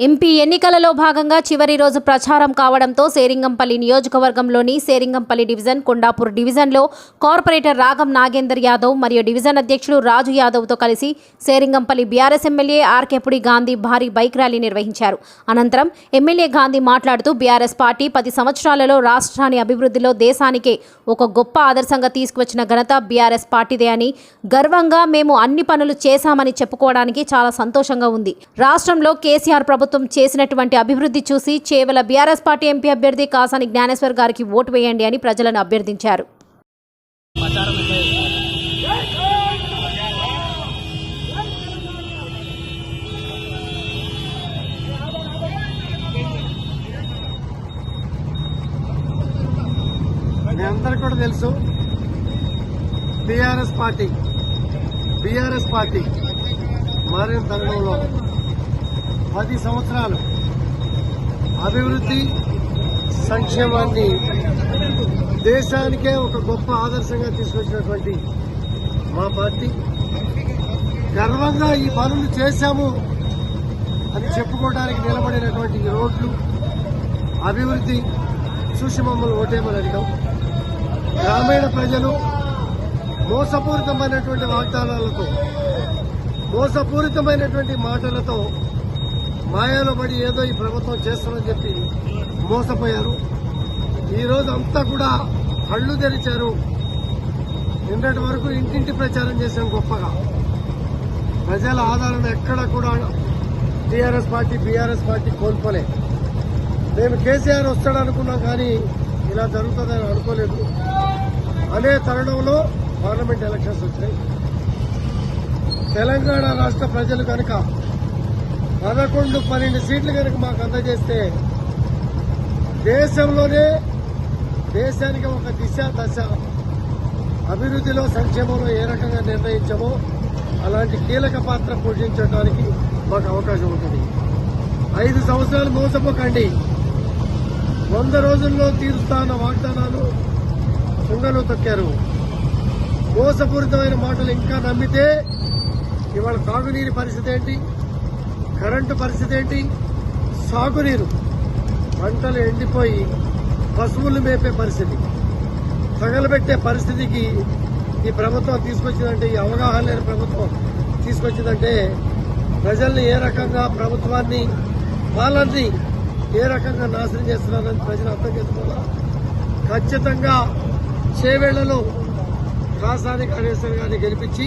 MP ఎన్నికలలో భాగంగా చివరి రోజు ప్రచారం కావడంతో సేరింగంపల్లి నియోజకవర్గంలోని సేరింగంపల్లి డివిజన్ కొండాపూర్ డివిజన్లో కార్పొరేటర్ రాగం నాగేందర్ యాదవ్ మరియు డివిజన్ అధ్యక్షుడు రాజు యాదవ్తో కలిసి సేరింగంపల్లి బీఆర్ఎస్ ఎమ్మెల్యే ఆర్కేపుడి గాంధీ భారీ బైక్ ర్యాలీ నిర్వహించారు. అనంతరం ఎమ్మెల్యే గాంధీ మాట్లాడుతూ బీఆర్ఎస్ పార్టీ పది సంవత్సరాలలో రాష్ట్రాన్ని అభివృద్ధిలో దేశానికే ఒక గొప్ప ఆదర్శంగా తీసుకువచ్చిన ఘనత బీఆర్ఎస్ పార్టీదే అని గర్వంగా మేము అన్ని పనులు చేశామని చెప్పుకోవడానికి చాలా సంతోషంగా ఉంది. రాష్ట్రంలో కేసీఆర్ ప్రభుత్వం ప్రభుత్వం చేసినటువంటి అభివృద్ధి చూసి చేవల బీఆర్ఎస్ పార్టీ ఎంపీ అభ్యర్థి కాసాని జ్ఞానేశ్వర్ గారికి ఓటు వేయండి అని ప్రజలను అభ్యర్థించారు. అందరికి కూడా తెలుసు. బీఆర్ఎస్ పార్టీ బీఆర్ఎస్ పార్టీ మారిన తరుణంలో పది సంవత్సరాలు అభివృద్ధి సంక్షేమాన్ని దేశానికే ఒక గొప్ప ఆదర్శంగా తీసుకొచ్చినటువంటి మా పార్టీ. గర్వంగా ఈ పనులు చేశాము అని చెప్పుకోవడానికి నిలబడినటువంటి రోడ్లు అభివృద్ధి చూసి మమ్మల్ని ఓటేమని అడిగాం. గ్రామీణ ప్రజలు మోసపూరితమైనటువంటి వాగ్దానాలతో మోసపూరితమైనటువంటి మాటలతో మాయలో పడి ఏదో ఈ ప్రభుత్వం చేస్తుందని చెప్పి మోసపోయారు. ఈరోజు అంతా కూడా కళ్ళు తెరిచారు. నిన్నటి వరకు ఇంటింటి ప్రచారం చేశాం గొప్పగా. ప్రజల ఆధారణ ఎక్కడ కూడా టీఆర్ఎస్ పార్టీ బీఆర్ఎస్ పార్టీ కోల్పోలే. మేము కేసీఆర్ వస్తాడనుకున్నాం కానీ ఇలా జరుగుతుందని అనుకోలేదు. అనే తరుణంలో పార్లమెంట్ ఎలక్షన్స్ వచ్చాయి. తెలంగాణ రాష్ట్ర ప్రజలు కనుక పదకొండు పన్నెండు సీట్లు కనుక మాకు అందజేస్తే దేశంలోనే దేశానికి ఒక దిశ దశ అభివృద్ధిలో సంక్షేమంలో ఏ రకంగా నిర్ణయించామో అలాంటి కీలక పాత్ర పోషించడానికి మాకు అవకాశం ఉంటుంది. ఐదు సంవత్సరాలు మోసపోకండి. వంద రోజుల్లో తీరుస్తాన్న వాగ్దానాలు తుంగలో తొక్కారు. మోసపూరితమైన మాటలు ఇంకా నమ్మితే ఇవాళ తాగునీరు పరిస్థితి ఏంటి? కరెంటు పరిస్థితి ఏంటి? సాగునీరు. పంటలు ఎండిపోయి పశువులు మేపే పరిస్థితి. తగలబెట్టే పరిస్థితికి ఈ ప్రభుత్వం తీసుకొచ్చిందంటే ఈ అవగాహన లేని ప్రభుత్వం తీసుకొచ్చిందంటే ప్రజల్ని ఏ రకంగా ప్రభుత్వాన్ని వాళ్ళని ఏ రకంగా నాశనం చేస్తున్నారని ప్రజలు అర్థం చేసుకోవాలా? ఖచ్చితంగా చేవేళ్ళలో రాసాని గణేశ్వర్ గారిని గెలిపించి